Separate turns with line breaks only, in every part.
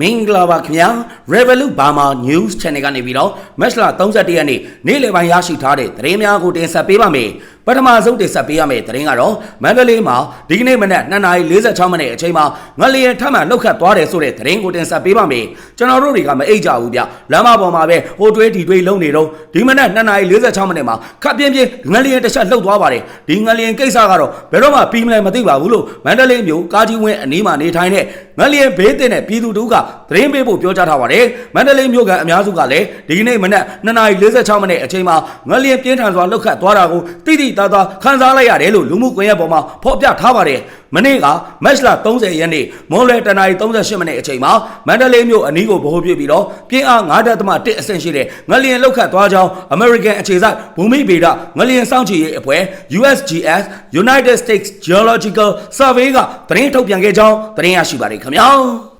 မင်္ဂလာပါခင်ဗျာ Revolut Burma News Channel ကနေပြီးတော့မက်လ31ရက်နေ့နေ့လယ်ပိုင်းရရှိထားတဲ့သတင်းများကိုတင်ဆက်ပေးပါမယ် ပထမဆုံးတင်ဆက်ပေးရမယ့်သတင်းကတော့မန္တလေးမှာဒီကနေ့မနက်2:46မိနစ်အချိန်မှာငလျင်ထပ်မံလှုပ်ခတ်သွားတယ်ဆိုတဲ့သတင်းကိုတင်ဆက်ပေးပါမယ်ကျွန်တော်တို့တွေကမအိတ်ကြဘူးဗျလမ်းမပေါ်မှာပဲဟိုတွေးဒီတွေးလုံးနေတော့ဒီမနက်2:46မိနစ်မှာခပ်ပြင်းပြင်းငလျင်တစ်ချက်လှုပ်သွားပါတယ်ဒီငလျင်ကိစ္စကတော့ဘယ်တော့မှပြီးမလဲမသိပါဘူးလို့မန္တလေးမြို့ကာကြီးဝင်းအနီးမှာနေထိုင်တဲ့ငလျင်ဘေးတင်တဲ့ပြည်သူတို့ကသတင်းပေးဖို့ပြောကြားထားပါတယ်မန္တလေးမြို့ကအများစုကလည်းဒီကနေ့မနက်2:46မိနစ်အချိန်မှာငလျင်ပြင်းထန်စွာလှုပ်ခတ်သွားတာကိုတိတိတသားခန်းစားလိုက်ရတယ်လို့လူမှုကွန်ရက်ပေါ်မှာဖော်ပြထားပါတယ်မနေ့ကမက်လ30ရက်နေ့မွန်လွယ်တနအီ38မိနစ်အချိန်မှာမန္တလေးမြို့အနီးကိုဗဟိုပြုပြီးတော့ပြင်းအား9.1အဆင့်ရှိတဲ့ငလျင်လှုပ်ခတ်သွားကြောင်း American အခြေစိုက်ဘူမိဗေဒငလျင်စောင့်ကြည့်ရေးအဖွဲ့ USGS United States Geological Survey ကသတင်းထုတ်ပြန်ခဲ့ကြောင်းသတင်းရရှိပါတယ်ခင်ဗျာ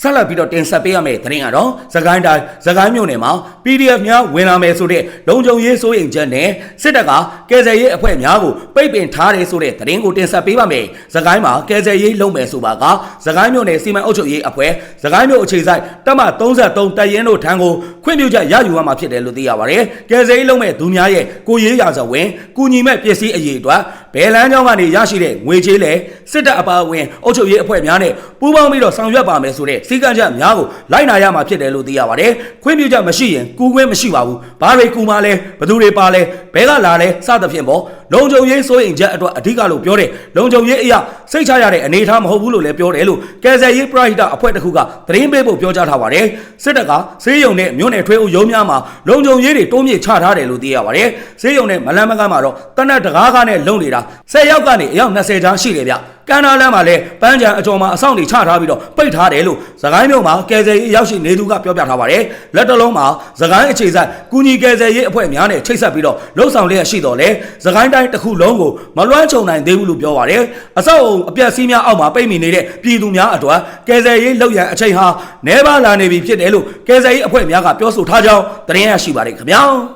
ဆက်လက်ပြီးတော့တင်ဆက်ပေးရမယ့်သတင်းကတော့သခိုင်းတိုင်းသခိုင်းမြို့နယ်မှာ PDF များဝင်လာမယ်ဆိုတဲ့လုံခြုံရေးစိုးရိမ်ချက်နဲ့စစ်တပ်ကကယ်ဆယ်ရေးအဖွဲ့များကိုပိတ်ပင်ထားတယ်ဆိုတဲ့သတင်းကိုတင်ဆက်ပေးပါမယ်။သခိုင်းမှာကယ်ဆယ်ရေးလုပ်မယ်ဆိုပါကသခိုင်းမြို့နယ်စီမံအုပ်ချုပ်ရေးအဖွဲ့သခိုင်းမြို့အခြေစိုက်တပ်မ33တပ်ရင်းတို့ထံကိုခွင့်ပြုချက်ရယူရမှာဖြစ်တယ်လို့သိရပါတယ်။ကယ်ဆယ်ရေးလုပ်မဲ့သူများရဲ့ကိုရေးရာဇဝင်ကုညီမဲ့ပစ္စည်းအရေးအတွက်ဘယ်လမ်းကြောင်းကနေရရှိတဲ့ငွေချေးလဲစစ်တပ်အပါအဝင်အုပ်ချုပ်ရေးအဖွဲ့များနဲ့ပူးပေါင်းပြီးတော့ဆောင်ရွက်ပါမယ်ဆိုတဲ့စီကံချက်များကိုလိုက်နာရမှာဖြစ်တယ်လို့သိရပါတယ်။ခွင့်ပြုချက်မရှိရင်ကူခွင့်မရှိပါဘူး။ဘာတွေကူမှလဲဘယ်သူတွေပါလဲဘဲကလာလဲစသဖြင့်ပေါ့လုံခြုံရေးစိုးရင်ချက်အတွက်အဓိကလို့ပြောတယ်လုံခြုံရေးအရာစိတ်ချရတဲ့အနေအထားမဟုတ်ဘူးလို့လည်းပြောတယ်လို့ကယ်ဆယ်ရေးပရဟိတအဖွဲ့တစ်ခုကသတင်းပေးဖို့ပြောကြားထားပါတယ်စစ်တပ်ကဆေးရုံနဲ့မြို့နယ်ထွေးဦးရုံးများမှာလုံခြုံရေးတွေတိုးမြင့်ချထားတယ်လို့သိရပါတယ်ဆေးရုံနဲ့မလန်းမကန်းမှာတော့တနက်တကားကားနဲ့လုံနေတာ10ယောက်ကနေအယောက်20ချားရှိတယ်ဗျ ကန်နာလမ်းမှာလည်းပန်းချံအကျော်မှာအဆောင်တွေချထားပြီးတော့ပိတ်ထားတယ်လို့သခိုင်းမြို့မှာကယ်ဆယ်ရေးရောက်ရှိနေသူကပြောပြထားပါတယ်လက်တလုံးမှာသခိုင်းအခြေစိုက်ကုညီကယ်ဆယ်ရေးအဖွဲ့များနဲ့ချိတ်ဆက်ပြီးတော့လှုပ်ဆောင်လျက်ရှိတော်လဲသခိုင်းတိုင်းတစ်ခုလုံးကိုမလွှမ်းခြုံနိုင်သေးဘူးလို့ပြောပါတယ်အဆောက်အုံအပြက်စီးများအောက်မှာပိတ်မိနေတဲ့ပြည်သူများအတွက်ကယ်ဆယ်ရေးလုပ်ရန်အချိန်ဟာနဲပါလာနေပြီဖြစ်တယ်လို့ကယ်ဆယ်ရေးအဖွဲ့များကပြောဆိုထားကြောင်းသတင်းရရှိပါတယ်ခင်ဗျာ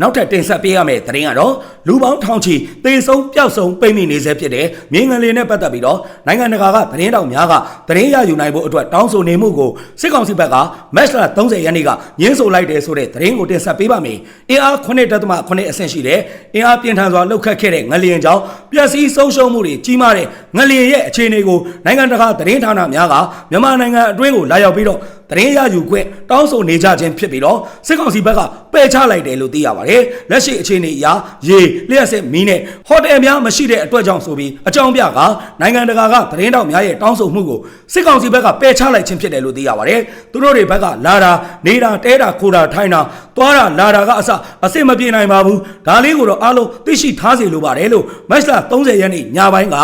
နောက်ထပ်တင်ဆက်ပေးရမယ့်သတင်းကတော့လူပေါင်းထောင်ချီသေဆုံးပျောက်ဆုံးပိတ်မိနေဆဲဖြစ်တဲ့မြင်းငလင်နဲ့ပတ်သက်ပြီးတော့နိုင်ငံတကာကသတင်းတောက်များကသတင်းရယူနိုင်ဖို့အတွက်တောင်းဆိုနေမှုကိုစစ်ကောင်စီဘက်ကမက်စလာ30ရက်နေ့ကညှင်းဆိုလိုက်တယ်ဆိုတဲ့သတင်းကိုတင်ဆက်ပေးပါမယ်။အင်အား9.8အဆင့်ရှိတဲ့အင်အားပြင်းထန်စွာလှုပ်ခတ်ခဲ့တဲ့ငလျင်ကြောင့်ပျက်စီးဆုံးရှုံးမှုတွေကြီးမားတဲ့ငလျင်ရဲ့အခြေအနေကိုနိုင်ငံတကာသတင်းဌာနများကမြန်မာနိုင်ငံအတွင်းကိုလာရောက်ပြီးတော့ သတင်းရယူခွင့်တောင်းဆိုနေကြခြင်းဖြစ်ပြီးတော့စစ်ကောင်စီဘက်ကပယ်ချလိုက်တယ်လို့သိရပါတယ်။လက်ရှိအခြေအနေအရရေလျှက်စစ်မီးနဲ့ဟိုတယ်များမရှိတဲ့အတွက်ကြောင့်ဆိုပြီးအကြောင်းပြကနိုင်ငံတကာကသတင်းတောက်များရဲ့တောင်းဆိုမှုကိုစစ်ကောင်စီဘက်ကပယ်ချလိုက်ခြင်းဖြစ်တယ်လို့သိရပါတယ်။သူတို့တွေဘက်ကလာတာနေတာတဲတာခိုတာထိုင်းတာသွားတာလာတာကအစအစစ်မပြေနိုင်ပါဘူး။ဒါလေးကိုတော့အားလုံးသိရှိထားစေလိုပါတယ်လို့မက်စလာ30ရက်နေ့ညပိုင်းက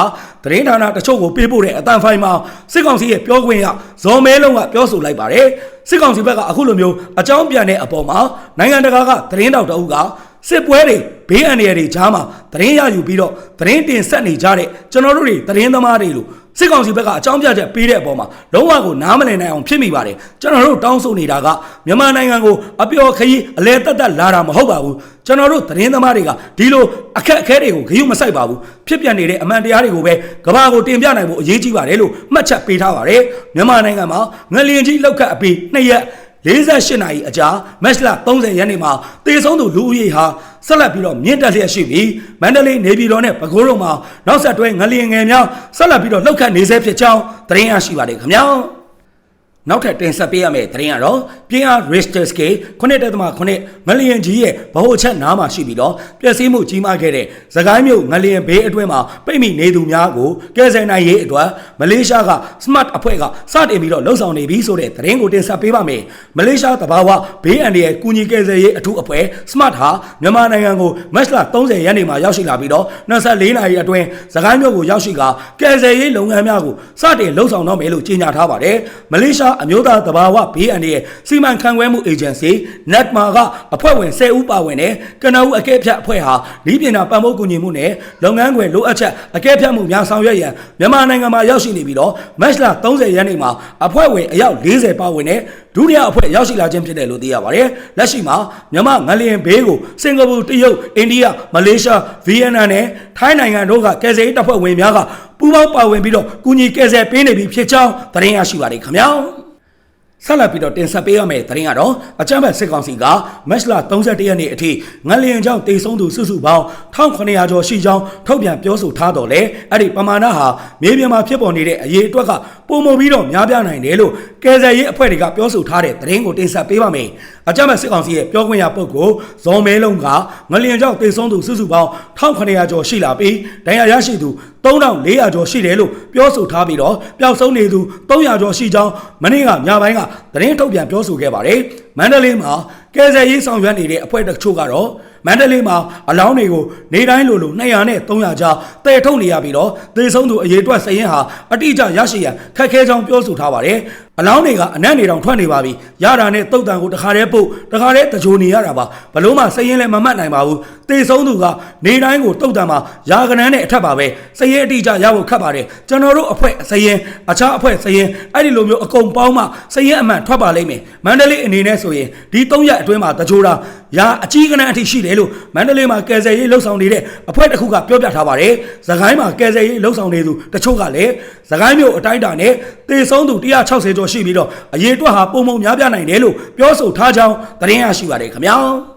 သတင်းဌာနတချို့ကိုပေးပို့တဲ့အတန်ဖိုင်မှာစစ်ကောင်စီရဲ့ပြောခွင့်ရဇော်မဲလုံးကပြောဆိုလိုက်ပါတယ်စစ်ကောင်စီဘက်ကအခုလိုမျိုးအကြောင်းပြန်တဲ့အပေါ်မှာနိုင်ငံတကာကသတင်းတောက်တအုပ်ကစစ်ပွဲတွေဘေးအန္တရာယ်တွေကြားမှာသတင်းရယူပြီးတော့သတင်းတင်ဆက်နေကြတဲ့ကျွန်တော်တို့တွေသတင်းသမားတွေလို့ စစ်ကောင်စီဘက်ကအကြောင်းပြချက်ပေးတဲ့အပေါ်မှာလုံးဝကိုနားမလည်နိုင်အောင်ဖြစ်မိပါတယ်ကျွန်တော်တို့တောင်းဆိုနေတာကမြန်မာနိုင်ငံကိုအပျော်ခရီးအလဲတက်တက်လာတာမဟုတ်ပါဘူးကျွန်တော်တို့သတင်းသမားတွေကဒီလိုအခက်အခဲတွေကိုဂရုမစိုက်ပါဘူးဖြစ်ပြနေတဲ့အမှန်တရားတွေကိုပဲကဘာကိုတင်ပြနိုင်ဖို့အရေးကြီးပါတယ်လို့မှတ်ချက်ပေးထားပါတယ်မြန်မာနိုင်ငံမှာငလျင်ကြီးလောက်ခတ်အပြီးနှစ်ရက် 48နာရီအကြာမက်လ30ရက်နေ့မှာတေဆုံးသူလူဦးရေဟာဆက်လက်ပြီးတော့မြင့်တက်လျက်ရှိပြီးမန္တလေးနေပြည်တော်နဲ့ပဲခူးတို့မှာနောက်ဆက်တွဲငလျင်ငယ်များဆက်လက်ပြီးတော့လှုပ်ခတ်နေဆဲဖြစ်ကြောင်းသတင်းရရှိပါတယ်ခင်ဗျာ နောက်ထပ်တင်ဆက်ပေးရမယ့်သတင်းကတော့ပြင်းအား Richter scale 9.8ငလျင်ကြီးရဲ့ဗဟိုချက်နားမှာရှိပြီးတော့ပျက်စီးမှုကြီးမားခဲ့တဲ့သခိုင်းမြို့ငလျင်ဘေးအတွင်းမှာပိတ်မိနေသူများကိုကယ်ဆယ်နိုင်ရေးအတွက်မလေးရှားက Smart အဖွဲ့ကစတင်ပြီးတော့လှုံ့ဆော်နေပြီဆိုတဲ့သတင်းကိုတင်ဆက်ပေးပါမယ်။မလေးရှားတဘာဝဘေးအန္တရာယ်ကူညီကယ်ဆယ်ရေးအထူးအဖွဲ့ Smart ဟာမြန်မာနိုင်ငံကိုမတ်လ30ရက်နေ့မှာရောက်ရှိလာပြီးတော့24နာရီအတွင်းသခိုင်းမြို့ကိုရောက်ရှိကကယ်ဆယ်ရေးလုပ်ငန်းများကိုစတင်လှုံ့ဆော်တော့မယ်လို့ကြေညာထားပါတယ်။မလေးရှားအမျိုးသားတဘာဝဘေးအန္တရာယ်စီမံခန့်ခွဲမှုအေဂျင်စီ NETMA ကအဖွဲ့ဝင်10ဦးပါဝင်တဲ့ကနအူအကဲဖြတ်အဖွဲ့ဟာဤပြည်နာပံ့ပိုးကူညီမှုနဲ့လုပ်ငန်းခွင်လိုအပ်ချက်အကဲဖြတ်မှုများဆောင်ရွက်ရန်မြန်မာနိုင်ငံမှာရောက်ရှိနေပြီးတော့မတ်လ30ရက်နေ့မှာအဖွဲ့ဝင်အယောက်40ပါဝင်တဲ့ဒုတိယအဖွဲ့ရောက်ရှိလာခြင်းဖြစ်တယ်လို့သိရပါတယ်။လက်ရှိမှာမြန်မာငလျင်ဘေးကိုစင်ကာပူတရုတ်အိန္ဒိယမလေးရှားဗီယက်နမ်နဲ့ထိုင်းနိုင်ငံတို့ကကယ်ဆယ်ရေးတပ်ဖွဲ့ဝင်များကပပူးပေါင်းပါဝင်ပြီးတော့ကုညီကယ်ဆယ်ပေးနေပြီဖြစ်ကြောင်းသတင်းရရှိပါတယ်ခင်ဗျာ ဆက်လက်ပြီးတော့တင်ဆက်ပေးရမယ့်သတင်းကတော့အကြမ်းဖက်စစ်ကောင်စီကမက်လ31ရက်နေ့အထိငလျင်ကြောင့်တိတ်ဆုံးသူစုစုပေါင်း1900ကျော်ရှိကြောင်းထုတ်ပြန်ပြောဆိုထားတော်လဲအဲ့ဒီပမာဏဟာမြေပြင်မှာဖြစ်ပေါ်နေတဲ့အရေးအတွက်ကပုံမပြီးတော့များပြားနိုင်တယ်လို့ ကယ်ဆယ်ရေးအဖွဲ့တွေကပြောဆိုထားတဲ့သတင်းကိုတင်ဆက်ပေးပါမယ်အကြမ်းဖက်စစ်ကောင်စီရဲ့ပြောခွင့်ရပုဂ္ဂိုလ်ဇော်မဲလုံးကငလျင်ကြောင့်တိတ်ဆုံးသူစုစုပေါင်း1900ကျော်ရှိလာပြီးဒဏ်ရာရရှိသူ3400ကျော်ရှိတယ်လို့ပြောဆိုထားပြီးတော့ပျောက်ဆုံးနေသူ300ကျော်ရှိကြောင်းမနေ့ကညပိုင်းကသတင်းထုတ်ပြန်ပြောဆိုခဲ့ပါတယ် မန္တလေးမှာကယ်ဆယ်ရေးဆောင်ရွက်နေတဲ့အဖွဲ့တချို့ကတော့မန္တလေးမှာအလောင်းတွေကိုနေတိုင်းလိုလို200နဲ့300ကြားတည်ထုတ်နေရပြီးတော့သေဆုံးသူအရေအတွက်စရင်ဟာအတိအကျရရှိရန်ခက်ခဲကြောင်းပြောဆိုထားပါတယ်အလောင်းတွေကအနက်နေတောင်ထွက်နေပါပြီရတာနဲ့တုတ်တန်ကိုတခါတည်းပုတ်တခါတည်းတကြိုနေရတာပါဘလို့မှစရင်လည်းမမှတ်နိုင်ပါဘူးသေဆုံးသူကနေတိုင်းကိုတုတ်တန်မှာရာကနန်းနဲ့အထက်ပါပဲစရင်အတိအကျရဖို့ခက်ပါတယ်ကျွန်တော်တို့အဖွဲ့စရင်အခြားအဖွဲ့စရင်အဲ့ဒီလိုမျိုးအကုန်ပေါင်းမှစရင်အမှန်ထွက်ပါလိမ့်မယ်မန္တလေးအနေနဲ့ဆိုရင်ဒီ၃ရက်အတွင်းမှာတကြိုတာရာအကြီးကနန်းအထိရှိတယ်လို့မန္တလေးမှာကယ်ဆယ်ရေးလှုပ်ဆောင်နေတဲ့အဖွဲ့တစ်ခုကပြောပြထားပါတယ်။သခိုင်းမှာကယ်ဆယ်ရေးလှုပ်ဆောင်နေသူတချို့ကလည်းသခိုင်းမျိုးအတိုင်းအတာနဲ့တေဆုံးသူ160ကျော်ရှိပြီးတော့အရေးအတွက်ဟာပုံမုံများပြားနိုင်တယ်လို့ပြောဆိုထားကြောင်းသတင်းရရှိပါတယ်ခင်ဗျာ။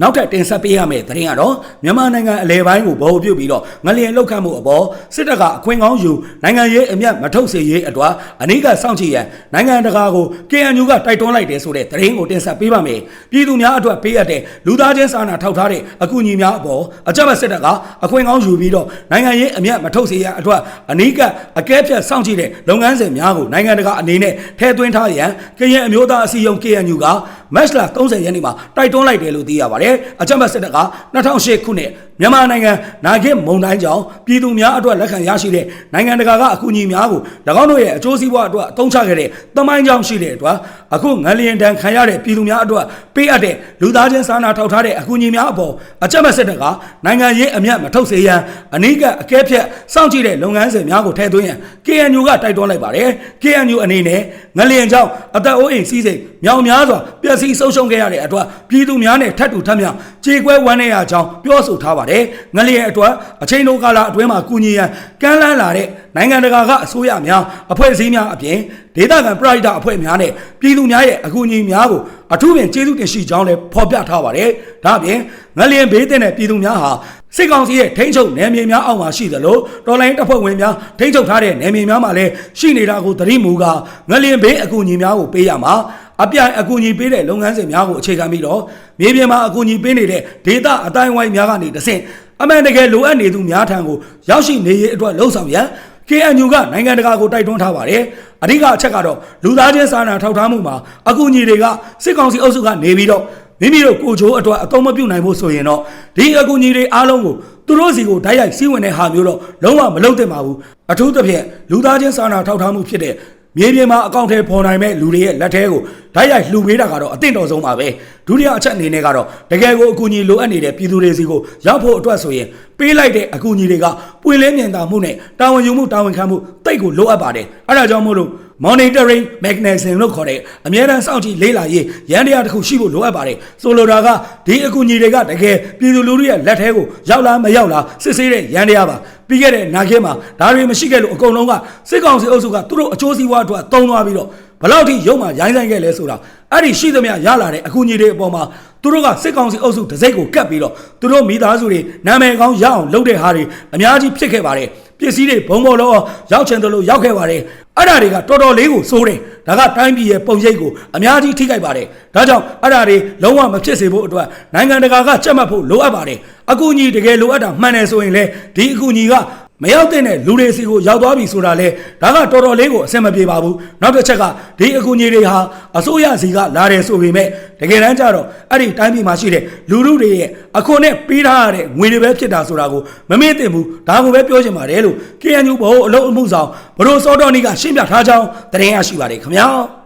နောက်ထပ်တင်ဆက်ပေးရမယ့်သတင်းကတော့မြန်မာနိုင်ငံအလဲပိုင်းကိုဗဟိုပြုပြီးတော့ငလျင်လောက်ခတ်မှုအပေါ်စစ်တပ်ကအခွင့်ကောင်းယူနိုင်ငံရေးအမျက်မထုတ်စေရေးအတွက်အနိကစောင့်ကြည့်ရန်နိုင်ငံတကာကို KNU ကတိုက်တွန်းလိုက်တယ်ဆိုတဲ့သတင်းကိုတင်ဆက်ပေးပါမယ်။ပြည်သူများအတွက်ပေးအပ်တဲ့လူသားချင်းစာနာထောက်ထားတဲ့အကူအညီများအပေါ်အကြမ်းဖက်စစ်တပ်ကအခွင့်ကောင်းယူပြီးတော့နိုင်ငံရေးအမျက်မထုတ်စေရန်အတွက်အနိကအကဲဖြတ်စောင့်ကြည့်တဲ့လုပ်ငန်းစဉ်များကိုနိုင်ငံတကာအနေနဲ့ထည့်သွင်းထားရန်ကရင်အမျိုးသားအစည်းအရုံး KNU က မတ်လ30ရက်နေ့မှာတိုက်တွန်းလိုက်တယ်လို့သိရပါတယ်။အကြမ်းဖက်စစ်တပ်က2008ခုနှစ် မြန်မာနိုင်ငံနာဂစ်မုံတိုင်းကြောင့်ပြည်သူများအတွက်လက်ခံရရှိတဲ့နိုင်ငံတကာကအကူအညီများကို၎င်းတို့ရဲ့အကျိုးစီးပွားအတွက်အသုံးချခဲ့တဲ့တမိုင်းကြောင့်ရှိတဲ့အတွက်အခုငလျင်တန်ခံရတဲ့ပြည်သူများအတွက်ပေးအပ်တဲ့လူသားချင်းစာနာထောက်ထားတဲ့အကူအညီများအပေါ်အကြမ်းဖက်စစ်တပ်ကနိုင်ငံရေးအမျက်မထုတ်စေရန်အနိကအကဲဖြတ်စောင့်ကြည့်တဲ့လုပ်ငန်းစဉ်များကိုထည့်သွင်းရန် KNU ကတိုက်တွန်းလိုက်ပါတယ် KNU အနေနဲ့ငလျင်ကြောင့်အသက်အိုးအိမ်စီးစိမ်မြောင်များစွာပျက်စီးဆုံးရှုံးခဲ့ရတဲ့အတွက်ပြည်သူများနဲ့ထပ်တူထပ်မြောင်ကြေကွဲဝမ်းနည်းရကြောင်းပြောဆိုထားပါတယ်။ငလျင်အတွက်အချိန်တိုကာလအတွင်းမှာကုညီရန်ကမ်းလှမ်းလာတဲ့နိုင်ငံတကာကအစိုးရများအဖွဲ့အစည်းများအပြင်ဒေသခံပရိုက်တာအဖွဲ့များနဲ့ပြည်သူများရဲ့အကူအညီများကိုအထူးပင်ကျေးဇူးတင်ရှိကြောင်းလည်းဖော်ပြထားပါတယ်။ဒါ့အပြင်ငလျင်ဘေးတဲ့တဲ့ပြည်သူများဟာစစ်ကောင်စီရဲ့ထိန်းချုပ်နယ်မြေများအောက်မှာရှိသလိုတော်လိုင်းတပ်ဖွဲ့ဝင်များထိန်းချုပ်ထားတဲ့နယ်မြေများမှာလည်းရှိနေတာကိုသတိမူကငလျင်ဘေးအကူအညီများကိုပေးရမှာ အပြိုင်အကူအညီပေးတဲ့လုပ်ငန်းစဉ်များကိုအခြေခံပြီးတော့မြေပြင်မှာအကူအညီပေးနေတဲ့ဒေသအတိုင်းဝိုင်းများကနေတဆင့်အမှန်တကယ်လိုအပ်နေသူများထံကိုရောက်ရှိနေရေးအတွက်လှုံ့ဆော်ရန် KNU ကနိုင်ငံတကာကိုတိုက်တွန်းထားပါတယ်။အဓိကအချက်ကတော့လူသားချင်းစာနာထောက်ထားမှုမှာအကူအညီတွေကစစ်ကောင်စီအုပ်စုကနေပြီးတော့မိမိတို့ကိုချိုးအတွက်အသုံးမပြုနိုင်ဖို့ဆိုရင်တော့ဒီအကူအညီတွေအားလုံးကိုသူတို့စီကိုဓာတ်ရိုက်စီးဝင်တဲ့ဟာမျိုးတော့လုံးဝမလုပ်သင့်ပါဘူး။အထူးသဖြင့်လူသားချင်းစာနာထောက်ထားမှုဖြစ်တဲ့ မြေပြင်မှာအကောင့်ထဲပေါ်နိုင်မဲ့လူတွေရဲ့လက်ထဲကိုဓာတ်ရိုက်လှူပေးတာကတော့အသင့်တော်ဆုံးပါပဲဒုတိယအချက်အနေနဲ့ကတော့တကယ်ကိုအကူအညီလိုအပ်နေတဲ့ပြည်သူတွေစီကိုရောက်ဖို့အတွက်ဆိုရင်ပေးလိုက်တဲ့အကူအညီတွေကပွင့်လင်းမြင်သာမှုနဲ့တာဝန်ယူမှုတာဝန်ခံမှုတိတ်ကိုလိုအပ်ပါတယ်အဲဒါကြောင့်မို့လို့ monitoring mechanism လို့ခေါ်တဲ့အမြဲတမ်းစောင့်ကြည့်လေ့လာရေးရန်တရားတစ်ခုရှိဖို့လိုအပ်ပါတယ်ဆိုလိုတာကဒီအကူအညီတွေကတကယ်ပြည်သူလူထုရဲ့လက်ထဲကိုရောက်လားမရောက်လားစစ်ဆေးတဲ့ရန်တရားပါပြီးခဲ့တဲ့နာခင်းမှာဒါတွေမရှိခဲ့လို့အကုန်လုံးကစစ်ကောင်စီအုပ်စုကသူတို့အကျိုးစီးပွားအတွက်တုံးသွားပြီးတော့ဘလောက်ထိရုံမှရိုင်းဆိုင်ခဲ့လဲဆိုတာအဲ့ဒီရှိသမျှရလာတဲ့အကူအညီတွေအပေါ်မှာသူတို့ကစစ်ကောင်စီအုပ်စုတစိမ့်ကိုကတ်ပြီးတော့သူတို့မိသားစုတွေနာမည်ကောင်းရအောင်လုပ်တဲ့ဟာတွေအများကြီးဖြစ်ခဲ့ပါတယ်ပစ္စည်းတွေဘုံဘော်လောရောက်ချင်တယ်လို့ရောက်ခဲ့ပါတယ် အဲ့ဒါတွေကတော်တော်လေးကိုစိုးတယ်ဒါကတိုင်းပြည်ရဲ့ပုံရိပ်ကိုအများကြီးထိခိုက်ပါတယ်ဒါကြောင့်အဲ့ဒါတွေလုံးဝမဖြစ်စေဖို့အတွက်နိုင်ငံတကာကကြက်မှတ်ဖို့လိုအပ်ပါတယ်အကူအညီတကယ်လိုအပ်တာမှန်တယ်ဆိုရင်လေဒီအကူအညီက မရောက်တဲ့လူတွေစီကိုရောက်သွားပြီဆိုတာလေဒါကတော်တော်လေးကိုအဆင်မပြေပါဘူးနောက်တစ်ချက်ကဒီအကူအညီတွေဟာအစိုးရစီကလာတယ်ဆိုပေမဲ့တကယ်တမ်းကျတော့အဲ့ဒီတိုင်းပြည်မှာရှိတဲ့လူလူတွေရဲ့အခွန်နဲ့ပေးထားရတဲ့ငွေတွေပဲဖြစ်တာဆိုတာကိုမမေ့သင့်ဘူးဒါကိုပဲပြောချင်ပါတယ်လို့ KNU ဘို့အလုံးအမှုဆောင်ဘရိုစောတော်နီကရှင်းပြထားကြောင်းတင်ရရှိပါတယ်ခင်ဗျာ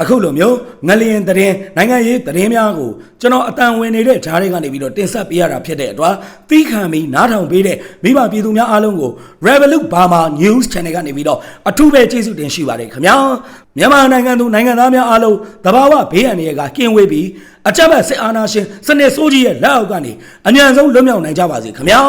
အခုလိုမျိုးငလျင်သတင်းနိုင်ငံရေးသတင်းများကိုကျွန်တော်အတန်ဝင်နေတဲ့ဂျားတွေကနေပြီးတော့တင်ဆက်ပေးရတာဖြစ်တဲ့အတွက်သီးခံပြီးနားထောင်ပေးတဲ့မိဘပြည်သူများအားလုံးကို Revolut Burma News Channel ကနေပြီးတော့အထူးပဲကျေးဇူးတင်ရှိပါတယ်ခင်ဗျာမြန်မာနိုင်ငံသူနိုင်ငံသားများအားလုံးတဘာဝဘေးအန္တရာယ်ကကင်းဝေးပြီးအကြမ်းဖက်စစ်အာဏာရှင်စနစ်ဆိုးကြီးရဲ့လက်အောက်ကနေအမြန်ဆုံးလွတ်မြောက်နိုင်ကြပါစေခင်ဗျာ